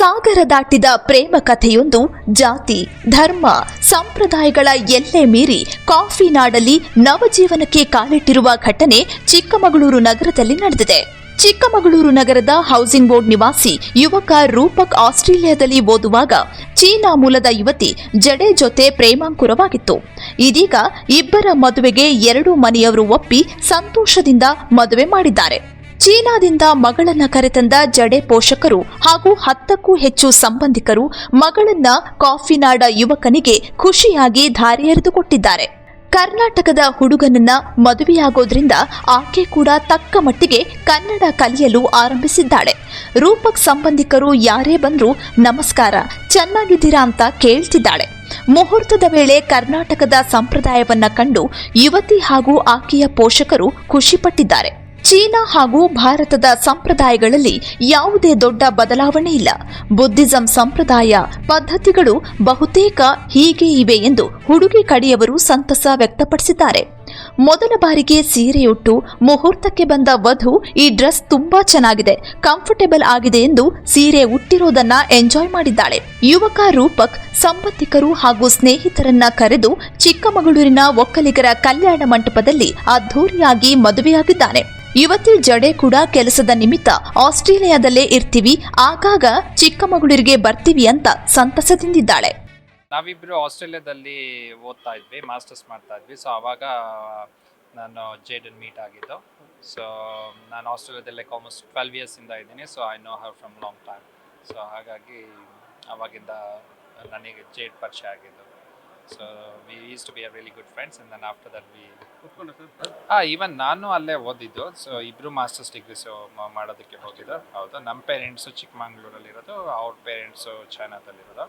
ಸಾಗರ ದಾಟಿದ ಪ್ರೇಮ ಕಥೆಯೊಂದು ಜಾತಿ, ಧರ್ಮ, ಸಂಪ್ರದಾಯಗಳ ಎಲ್ಲೆ ಮೀರಿ ಕಾಫಿ ನಾಡಲ್ಲಿ ನವಜೀವನಕ್ಕೆ ಕಾಲಿಟ್ಟಿರುವ ಘಟನೆ ಚಿಕ್ಕಮಗಳೂರು ನಗರದಲ್ಲಿ ನಡೆದಿದೆ. ಚಿಕ್ಕಮಗಳೂರು ನಗರದ ಹೌಸಿಂಗ್ ಬೋರ್ಡ್ ನಿವಾಸಿ ಯುವಕ ರೂಪಕ್ ಆಸ್ಟ್ರೇಲಿಯಾದಲ್ಲಿ ಓದುವಾಗ ಚೀನಾ ಮೂಲದ ಯುವತಿ ಜಡೆ ಜೊತೆ ಪ್ರೇಮಾಂಕುರವಾಗಿತ್ತು. ಇದೀಗ ಇಬ್ಬರ ಮದುವೆಗೆ ಎರಡೂ ಮನೆಯವರು ಒಪ್ಪಿ ಸಂತೋಷದಿಂದ ಮದುವೆ ಮಾಡಿದ್ದಾರೆ. ಚೀನಾದಿಂದ ಮಗಳನ್ನ ಕರೆತಂದ ಜಡೆ ಪೋಷಕರು ಹಾಗೂ ಹತ್ತಕ್ಕೂ ಹೆಚ್ಚು ಸಂಬಂಧಿಕರು ಮಗಳನ್ನ ಕಾಫಿನಾಡ ಯುವಕನಿಗೆ ಖುಷಿಯಾಗಿ ಧಾರೆ ಎರೆದುಕೊಟ್ಟಿದ್ದಾರೆ ಕರ್ನಾಟಕದ ಹುಡುಗನನ್ನ ಮದುವೆಯಾಗೋದ್ರಿಂದ ಆಕೆ ಕೂಡ ತಕ್ಕ ಮಟ್ಟಿಗೆ ಕನ್ನಡ ಕಲಿಯಲು ಆರಂಭಿಸಿದ್ದಾಳೆ. ರೂಪಕ್ ಸಂಬಂಧಿಕರು ಯಾರೇ ಬಂದರೂ ನಮಸ್ಕಾರ, ಚೆನ್ನಾಗಿದ್ದೀರಾ ಅಂತ ಕೇಳ್ತಿದ್ದಾಳೆ. ಮುಹೂರ್ತದ ವೇಳೆ ಕರ್ನಾಟಕದ ಸಂಪ್ರದಾಯವನ್ನ ಕಂಡು ಯುವತಿ ಹಾಗೂ ಆಕೆಯ ಪೋಷಕರು ಖುಷಿಪಟ್ಟಿದ್ದಾರೆ. ಚೀನಾ ಹಾಗೂ ಭಾರತದ ಸಂಪ್ರದಾಯಗಳಲ್ಲಿ ಯಾವುದೇ ದೊಡ್ಡ ಬದಲಾವಣೆ ಇಲ್ಲ. ಬುದ್ಧಿಸಂ ಸಂಪ್ರದಾಯ ಪದ್ಧತಿಗಳು ಬಹುತೇಕ ಹೀಗೆ ಇವೆ ಎಂದು ಹುಡುಗಿ ಕಡೆಯವರು ಸಂತಸ ವ್ಯಕ್ತಪಡಿಸಿದ್ದಾರೆ. ಮೊದಲ ಬಾರಿಗೆ ಸೀರೆಯುಟ್ಟು, ಮುಹೂರ್ತಕ್ಕೆ ಬಂದ ವಧು ಈ ಡ್ರೆಸ್ ತುಂಬಾ ಚೆನ್ನಾಗಿದೆ, ಕಂಫರ್ಟೇಬಲ್ ಆಗಿದೆ ಎಂದು ಸೀರೆ ಉಟ್ಟಿರೋದನ್ನ ಎಂಜಾಯ್ ಮಾಡಿದ್ದಾಳೆ. ಯುವಕ ರೂಪಕ್, ಸಂಬಂಧಿಕರು ಹಾಗೂ ಸ್ನೇಹಿತರನ್ನ ಕರೆದು ಚಿಕ್ಕಮಗಳೂರಿನ ಒಕ್ಕಲಿಗರ ಕಲ್ಯಾಣ ಮಂಟಪದಲ್ಲಿ ಅದ್ಧೂರಿಯಾಗಿ ಮದುವೆಯಾಗಿದ್ದಾನೆ. ಯುವತಿ ಜಡೆ ಕೂಡ ಕೆಲಸದ ನಿಮಿತ್ತ ಆಸ್ಟ್ರೇಲಿಯಾದಲ್ಲೇ ಇರ್ತೀವಿ, ಆಗಾಗ ಚಿಕ್ಕಮಗಳೂರಿಗೆ ಬರ್ತೀವಿ ಅಂತ ಸಂತಸದಿಂದಿದ್ದಾಳೆ. ನಾವಿಬ್ರು ಆಸ್ಟ್ರೇಲಿಯಾದಲ್ಲಿ ಓದ್ತಾ ಇದ್ವಿ, ಮಾಸ್ಟರ್ಸ್ ಮಾಡ್ತಾ ಇದ್ವಿ. ಸೊ ಅವಾಗ ನಾನು ಜೇಡನ್ ಮೀಟ್ ಆಗಿದ್ದು. ಸೊ ನಾನು ಆಸ್ಟ್ರೇಲಿಯಾದಲ್ಲೇ ಕಾಮರ್ಸ್ ಟ್ವೆಲ್ವ್ ಇಯರ್ಸಿಂದ ಇದ್ದೀನಿ. So I know her from long time so ಹಾಗಾಗಿ, ಅವಾಗಿಂದ, ನನಗೆ ಜೇಡ್ ಪರಿಚಯ ಆಗಿದ್ದು. So we is to be a really good friends and then after that we ಹಾಂ ಈವನ್ ನಾನು ಅಲ್ಲೇ ಓದಿದ್ದು ಸೊ ಇಬ್ಬರು ಮಾಸ್ಟರ್ಸ್ ಡಿಗ್ರೀಸು ಮಾಡೋದಕ್ಕೆ ಹೋಗಿದ್ದು. ಹೌದು ನಮ್ಮ ಪೇರೆಂಟ್ಸು ಚಿಕ್ಕಮಂಗ್ಳೂರಲ್ಲಿರೋದು ಅವ್ರ parents ಚೈನಾದಲ್ಲಿರೋದು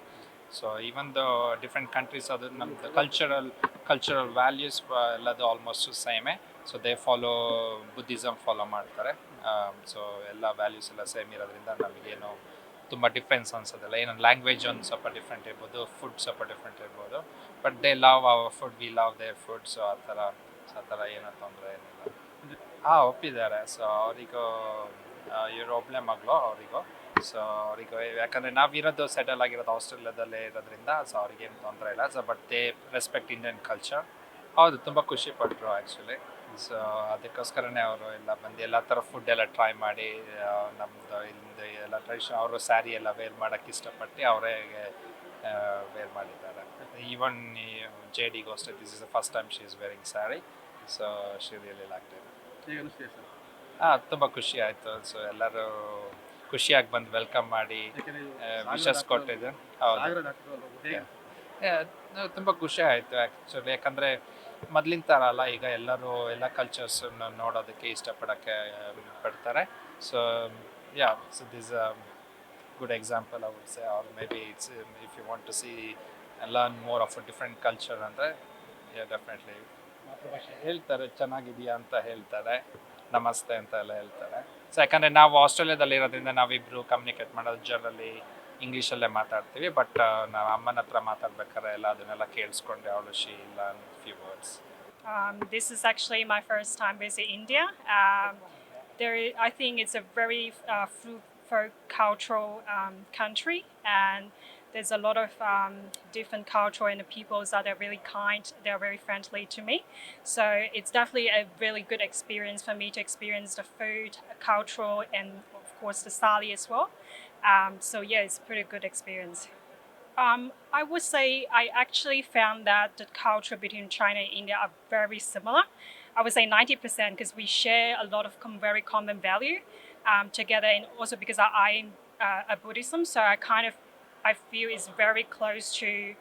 so even the different countries ಅದು ನಮ್ಮದು ಕಲ್ಚರಲ್ ಕಲ್ಚರಲ್ ವ್ಯಾಲ್ಯೂಸ್ ಎಲ್ಲದು almost ಸೇಮೇ so they follow Buddhism follow ಮಾಡ್ತಾರೆ. ಸೊ ಎಲ್ಲ ವ್ಯಾಲ್ಯೂಸ್ ಎಲ್ಲ ಸೇಮ್ ಇರೋದ್ರಿಂದ ನಮಗೇನು ತುಂಬ ಡಿಫ್ರೆನ್ಸ್ ಅನ್ಸೋದಿಲ್ಲ ಏನೋ ಲ್ಯಾಂಗ್ವೇಜ್ ಒಂದು ಸ್ವಲ್ಪ ಡಿಫ್ರೆಂಟ್ ಇರ್ಬೋದು ಫುಡ್ ಸ್ವಲ್ಪ ಡಿಫ್ರೆಂಟ್ ಇರ್ಬೋದು. But they love our food we love their food so ಆ ಥರ ಆ ಥರ ಏನೋ ತೊಂದರೆ ಏನಿಲ್ಲ. ಹಾಂ ಒಪ್ಪಿದ್ದಾರೆ. ಸೊ ಅವರಿಗೂ ಇವರು ಒಬ್ಬನೇ ಮಗಳು ಅವರಿಗೂ. ಸೊ ಅವರಿಗೂ, ಯಾಕಂದರೆ ನಾವಿರೋದು ಸೆಟಲ್ ಆಗಿರೋದು ಆಸ್ಟ್ರೇಲಿಯಾದಲ್ಲೇ ಇರೋದ್ರಿಂದ ಸೊ ಅವ್ರಿಗೇನು ತೊಂದರೆ ಇಲ್ಲ. So but they respect Indian culture ಹೌದು, ತುಂಬ ಖುಷಿ ಪಟ್ಟರು ಆ್ಯಕ್ಚುಲಿ ಸೊ ಅದಕ್ಕೋಸ್ಕರನೇ ಅವರು ಎಲ್ಲ ಬಂದು ಎಲ್ಲ ಥರ ಫುಡ್ ಎಲ್ಲ ಟ್ರೈ ಮಾಡಿ ನಮ್ದು ನಮ್ಮದು ಇಲ್ಲಿಂದ ಎಲ್ಲ ಟ್ರೆಡಿಷನ್ ಅವರು ಸ್ಯಾರಿ ಎಲ್ಲ ವೇರ್ ಮಾಡೋಕ್ಕೆ ಇಷ್ಟಪಟ್ಟು ಅವರೇ ವೇರ್ ಮಾಡಿದ್ದಾರೆ. ಈವನ್ ಜೆ ಡಿಗೂ ಅಷ್ಟೇ this is the first time she is wearing sari so she really ಹಾಂ ತುಂಬ ಖುಷಿ ಆಯಿತು. ಸೊ ಎಲ್ಲರೂ ಖುಷಿಯಾಗಿ ಬಂದು ವೆಲ್ಕಮ್ ಮಾಡಿ ವಿಶಸ್ ಕೊಟ್ಟಿದ್ದೆ. ಹೌದು. ತುಂಬ ಖುಷಿ ಆಯಿತು ಆ್ಯಕ್ಚುಲಿ ಯಾಕಂದರೆ ಮೊದಲಿನ ಥರ ಅಲ್ಲ, ಈಗ ಎಲ್ಲರೂ ಎಲ್ಲ ಕಲ್ಚರ್ಸನ್ನು ನೋಡೋದಕ್ಕೆ ಇಷ್ಟಪಡೋಕ್ಕೆ ಪಡ್ತಾರೆ. So yeah so this a good example I say or maybe it's if you want to see learn more of a different culture ಅಂದರೆ ಡೆಫಿನೆಟ್ಲಿ ಹೇಳ್ತಾರೆ ಚೆನ್ನಾಗಿದೆಯಾ ಅಂತ ಹೇಳ್ತಾರೆ, ನಮಸ್ತೆ ಅಂತ ಎಲ್ಲ ಹೇಳ್ತಾರೆ. ಸೊ ಯಾಕಂದರೆ ನಾವು ಆಸ್ಟ್ರೇಲಿಯಾದಲ್ಲಿ ಇರೋದ್ರಿಂದ ನಾವಿಬ್ಬರು ಕಮ್ಯುನಿಕೇಟ್ ಮಾಡೋದು ಜನರಲಿ ಇಂಗ್ಲೀಷಲ್ಲೇ ಮಾತಾಡ್ತೀವಿ ಬಟ್ ನಾವು ಅಮ್ಮನ ಹತ್ರ ಮಾತಾಡ್ಬೇಕಾದ್ರೆ ಎಲ್ಲ ಅದನ್ನೆಲ್ಲ ಕೇಳಿಸ್ಕೊಂಡೆ ಅವಳು ಶಿ ಇಲ್ಲ few words Um, this is actually my first time visit India. Um, there, i- I think it's a very uh, fruitful cultural um, country, and there's a lot of um, different culture, and the peoples are they're really kind. They're very friendly to me, so it's definitely a really good experience for me to experience the food, cultural, and of course the sari as well. Um, so yeah, it's a pretty good experience. Um, I would say I actually found that the culture between China and India are very similar. I would say 90% because we share a lot of com- very common value um, together, and also because I, I'm uh, a Buddhism, so I kind of I feel is very close to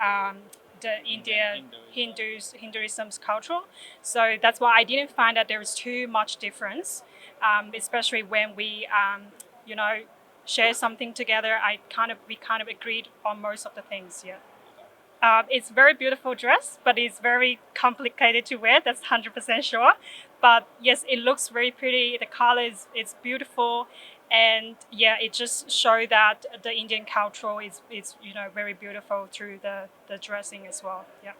um, the India. Hindus Hinduism's culture. So that's why I didn't find that there was too much difference, um, especially when we um, you know share something together. I kind of we kind of agreed on most of the things. Yeah. Um, it's very beautiful dress, but it's very complicated to wear. That's hundred percent sure. But yes, it looks very pretty. The color is it's beautiful, and yeah, it just show that the Indian culture is is you know very beautiful through the the dressing as well. Yeah.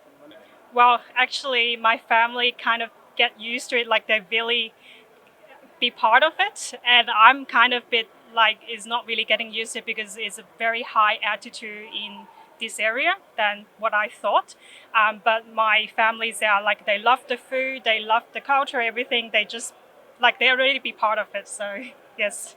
Well, actually, my family kind of get used to it. Like they really be part of it, and I'm kind of bit like is not really getting used to because it's a very high altitude in this area than what I thought. Um, but my families are like they love the food, they love the culture, everything. They just like they already be part of it. So yes.